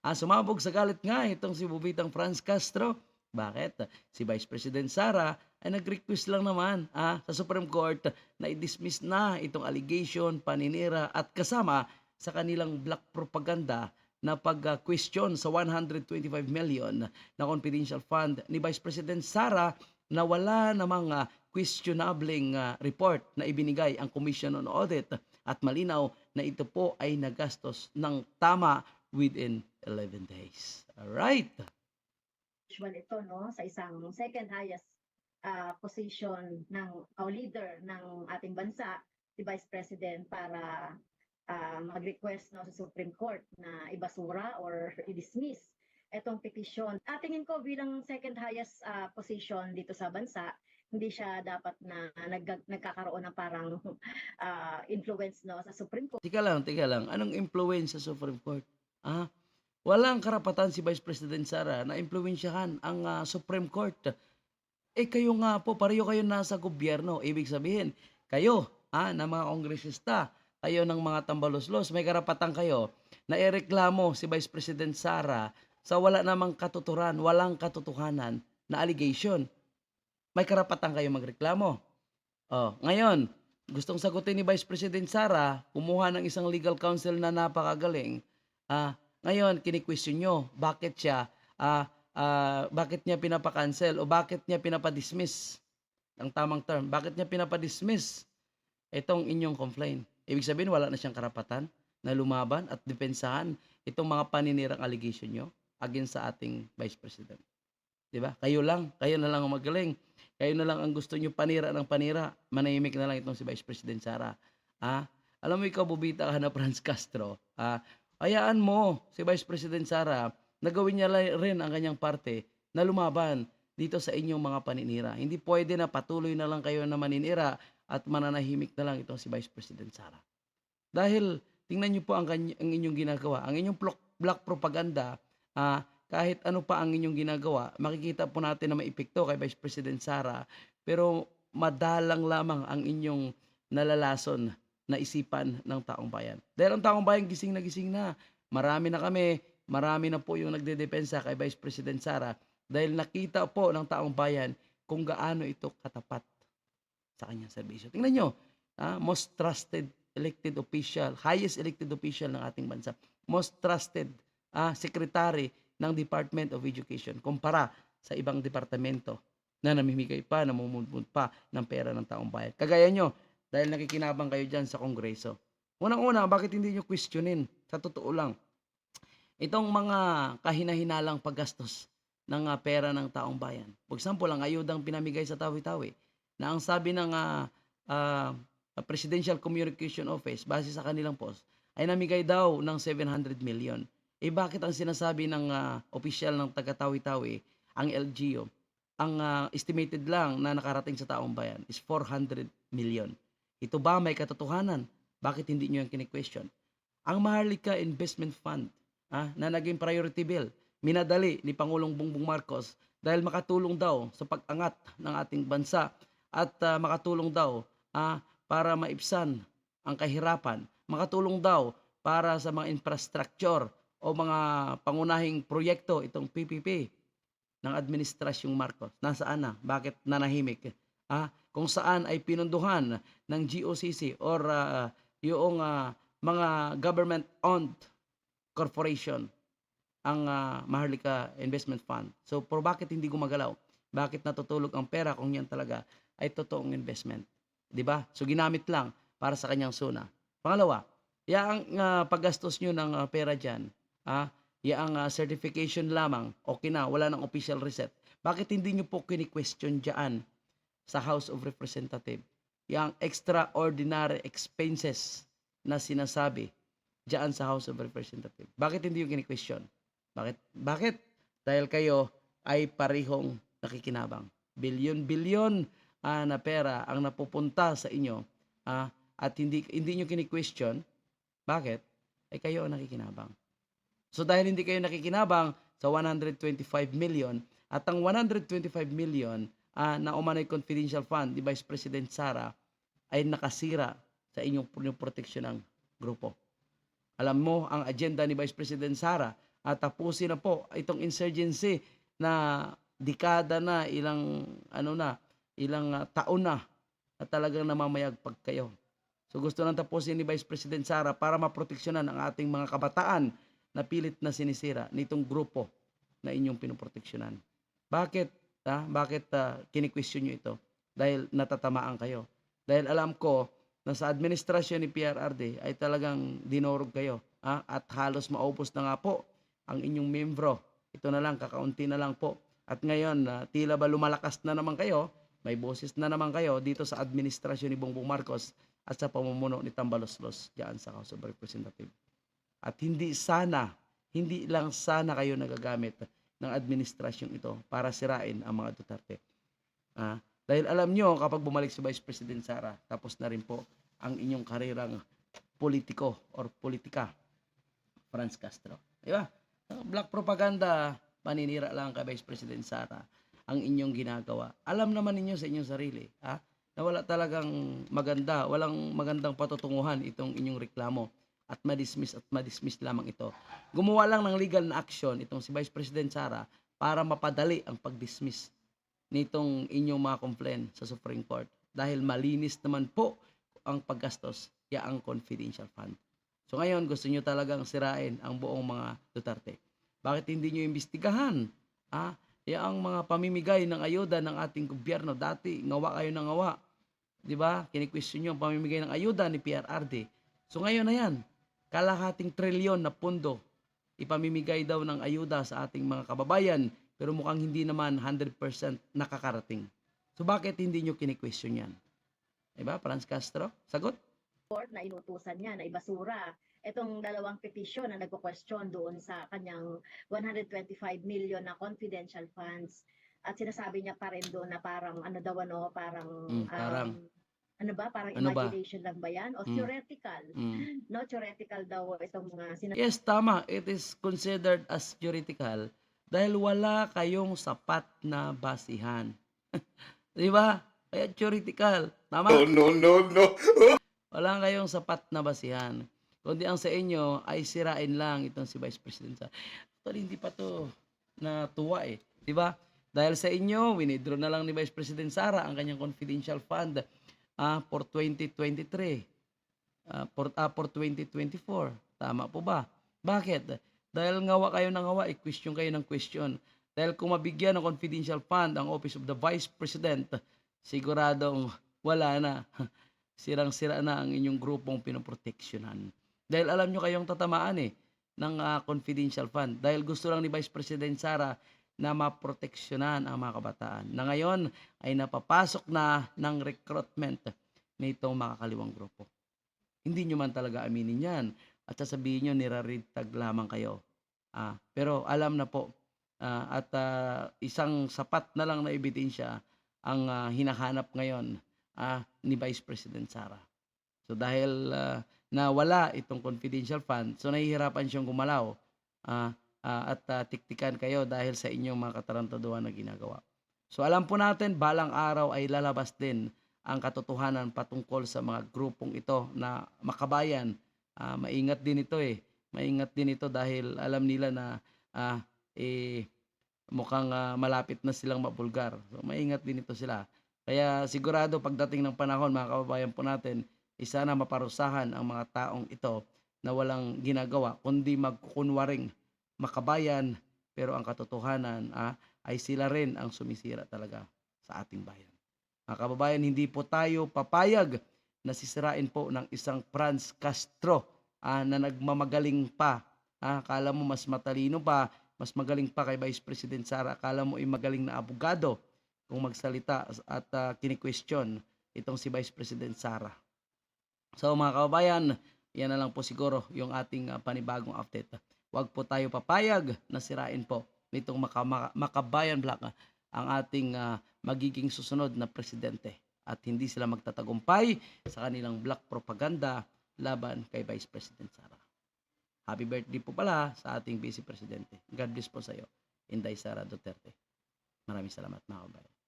Ah, sumabog sa galit nga itong si Bubitang Franz Castro. Bakit? Si Vice President Sara ay nag-request lang naman ah, sa Supreme Court na i-dismiss na itong allegation, paninira at kasama sa kanilang black propaganda na pag-question sa 125 million na confidential fund ni Vice President Sara na wala namang ah, questionabling ah, report na ibinigay ang Commission on Audit at malinaw na ito po ay nagastos ng tama within 11 days. Alright. usual ito no sa isang second highest ah, position ng o leader ng ating bansa si Vice President para ah, mag-request no sa Supreme Court na ibasura or i-dismiss itong petisyon. At tingin ko bilang second highest ah, position dito sa bansa, hindi siya dapat na nag, nagkakaroon ng parang ah, influence no sa Supreme Court. Tika lang, tika lang. Anong influence sa Supreme Court? Ah, walang karapatan si Vice President Sara na impluwensyahan ang ah, Supreme Court. Eh kayo nga po, pareho kayo nasa gobyerno. Ibig sabihin, kayo, ah, na mga kongresista, kayo ng mga tambaloslos, may karapatan kayo na ireklamo si Vice President Sara sa wala namang katuturan, walang katotohanan na allegation. May karapatan kayo magreklamo. Oh, ngayon, gustong sagutin ni Vice President Sara, kumuha ng isang legal counsel na napakagaling. Ah, ngayon kini-question nyo, bakit siya ah, ah, bakit niya pinapa-cancel o bakit niya pinapa-dismiss? Ang tamang term, bakit niya pinapa-dismiss itong inyong complaint? Ibig sabihin wala na siyang karapatan na lumaban at depensahan itong mga paninirang allegation nyo against sa ating Vice President. 'Di ba? Kayo lang, kayo na lang ang magaling. Kayo na lang ang gusto nyo panira ng panira. Manahimik na lang itong si Vice President Sara. Ah, alam mo ikaw bubita ka na Franz Castro. Ah, hayaan mo si Vice President Sara na gawin niya rin ang kanyang parte na lumaban dito sa inyong mga paninira. Hindi pwede na patuloy na lang kayo na maninira at mananahimik na lang itong si Vice President Sara. Dahil tingnan niyo po ang, ang inyong ginagawa. Ang inyong black propaganda, ah, kahit ano pa ang inyong ginagawa, makikita po natin na may epekto kay Vice President Sara. Pero madalang lamang ang inyong nalalason na isipan ng taong bayan. Dahil ang taong bayan gising na gising na. Marami na kami, marami na po yung nagdedepensa kay Vice President Sara dahil nakita po ng taong bayan kung gaano ito katapat sa kanyang serbisyo. Tingnan nyo, ah, most trusted elected official, highest elected official ng ating bansa, most trusted ah, secretary ng Department of Education kumpara sa ibang departamento na namimigay pa, namumudmud pa ng pera ng taong bayan. Kagaya nyo, dahil nakikinabang kayo dyan sa Kongreso. Unang-una, bakit hindi nyo questionin? Sa totoo lang, itong mga kahinahinalang paggastos ng ah, pera ng taong bayan. For example, ang ayudang pinamigay sa Tawi-Tawi na ang sabi ng ah, ah, Presidential Communication Office base sa kanilang post ay namigay daw ng 700 million. Eh bakit ang sinasabi ng ah, opisyal ng taga Tawi-Tawi, ang LGU, ang ah, estimated lang na nakarating sa taong bayan is 400 million. Ito ba may katotohanan? Bakit hindi nyo yung kini-question? Ang Maharlika Investment Fund ah, na naging priority bill, minadali ni Pangulong Bongbong Marcos dahil makatulong daw sa pag-angat ng ating bansa at ah, makatulong daw ah, para maibsan ang kahirapan, makatulong daw para sa mga infrastructure o mga pangunahing proyekto itong PPP ng Administrasyong Marcos. Nasaan na? Bakit nanahimik? Ah, kung saan ay pinunduhan ng GOCC or ah, yung ah, mga government-owned corporation ang ah, Maharlika Investment Fund. So, pero bakit hindi gumagalaw? Bakit natutulog ang pera kung yan talaga ay totoong investment? 'Di ba? So, ginamit lang para sa kanyang suna. Pangalawa, yaang ah, paggastos nyo ng ah, pera dyan, ah, yaang ah, certification lamang, okay na, wala ng official receipt. Bakit hindi nyo po kini-question dyan sa House of Representatives? Yang extraordinary expenses na sinasabi dyan sa House of Representatives. Bakit hindi yung kini-question? Bakit? Bakit? Dahil kayo ay parihong nakikinabang. Bilyon-bilyon ah, na pera ang napupunta sa inyo ah, at hindi hindi nyo kini-question. Bakit? Ay kayo ang nakikinabang. So dahil hindi kayo nakikinabang sa 125 million at ang 125 million ah, na umano'y confidential fund ni Vice President Sara ay nakasira sa inyong proteksyon ng grupo. Alam mo, ang agenda ni Vice President Sara at tapusin na po itong insurgency na dekada na, ilang ano na, ilang ah, taon na na talagang namamayagpag kayo. So gusto nang tapusin ni Vice President Sara para maproteksyonan ang ating mga kabataan na pilit na sinisira nitong grupo na inyong pinoproteksyonan. Bakit? Ha? Bakit uh, kini-question nyo ito? Dahil natatamaan kayo. Dahil alam ko na sa administrasyon ni PRRD ay talagang dinorog kayo. Ha? At halos maubos na nga po ang inyong membro. Ito na lang, kakaunti na lang po. At ngayon, ah, tila ba lumalakas na naman kayo, may boses na naman kayo dito sa administrasyon ni Bongbong Marcos at sa pamumuno ni Tambaloslos diyan sa House of Representatives. At hindi sana, hindi lang sana kayo nagagamit ng administrasyong ito para sirain ang mga Duterte. Ah, dahil alam nyo, kapag bumalik si Vice President Sara, tapos na rin po ang inyong karirang politiko or politika, Franz Castro. Di ba? Black propaganda, paninira lang kay Vice President Sara ang inyong ginagawa. Alam naman ninyo sa inyong sarili, ha? na wala talagang maganda, walang magandang patutunguhan itong inyong reklamo at madismiss at madismiss lamang ito. Gumawa lang ng legal na action itong si Vice President Sara para mapadali ang pag-dismiss nitong inyong mga complaint sa Supreme Court dahil malinis naman po ang paggastos ya ang confidential fund. So ngayon gusto nyo talagang sirain ang buong mga Duterte. Bakit hindi nyo imbestigahan? Ah, ya ang mga pamimigay ng ayuda ng ating gobyerno dati ngawa kayo ng ngawa. 'Di ba? Kini-question nyo ang pamimigay ng ayuda ni PRRD. So ngayon na 'yan. Kalahating trilyon na pondo ipamimigay daw ng ayuda sa ating mga kababayan pero mukhang hindi naman 100% nakakarating. So bakit hindi nyo kini-question yan? Diba, Franz Castro? Sagot? court na inutusan niya na ibasura itong dalawang petisyon na nagko-question doon sa kanyang 125 million na confidential funds at sinasabi niya pa rin doon na parang ano daw ano parang Mm, parang. um, ano ba parang Ano ba? imagination lang ba yan o Mm. theoretical Mm. no theoretical daw itong mga sinasabi Yes, tama. It is considered as theoretical dahil wala kayong sapat na basihan. Di ba? Kaya theoretical. Tama? Oh, no, no, no. Wala kayong sapat na basihan. Kundi ang sa inyo ay sirain lang itong si Vice President. Sara. Actually, hindi pa to natuwa eh. Di ba? Dahil sa inyo, winidraw na lang ni Vice President Sara ang kanyang confidential fund ah, for 2023. ah, for, ah, for 2024. Tama po ba? Bakit? Dahil ngawa kayo ng ngawa, i-question kayo ng question. Dahil kung mabigyan ng confidential fund ang Office of the Vice President, siguradong wala na. Sirang-sira na ang inyong grupong pinoproteksyonan. Dahil alam nyo kayong tatamaan eh ng ah, confidential fund. Dahil gusto lang ni Vice President Sara na maproteksyonan ang mga kabataan. Na ngayon ay napapasok na ng recruitment nitong mga kaliwang grupo. Hindi nyo man talaga aminin yan. At sasabihin nyo, niraritag lamang kayo. Ah, pero alam na po, ah, at ah, isang sapat na lang na ebidensya ang ah, hinahanap ngayon ah, ni Vice President Sara. So dahil ah, nawala itong confidential fund, so nahihirapan siyang gumalaw ah, ah, at ah, tiktikan kayo dahil sa inyong mga katarantaduhan na ginagawa. So alam po natin, balang araw ay lalabas din ang katotohanan patungkol sa mga grupong ito na makabayan. Ah, maingat din ito eh. Maingat din ito dahil alam nila na ah, eh, mukhang ah, malapit na silang mabulgar. So maingat din ito sila. Kaya sigurado pagdating ng panahon mga kababayan po natin, isa na maparusahan ang mga taong ito na walang ginagawa kundi magkukunwaring makabayan pero ang katotohanan ah, ay sila rin ang sumisira talaga sa ating bayan. Mga kababayan, hindi po tayo papayag na sisirain po ng isang Franz Castro ah, na nagmamagaling pa. Ah, akala mo mas matalino pa, mas magaling pa kay Vice President Sara. Akala mo ay magaling na abogado kung magsalita at uh, kini-question itong si Vice President Sara. So mga kababayan, yan na lang po siguro yung ating ah, panibagong update. Huwag po tayo papayag na sirain po nitong maka, maka- makabayan black ah, ang ating ah, magiging susunod na presidente at hindi sila magtatagumpay sa kanilang black propaganda laban kay Vice President Sara. Happy birthday po pala sa ating Vice Presidente. God bless po sa iyo, Inday Sara Duterte. Maraming salamat mga kabayan.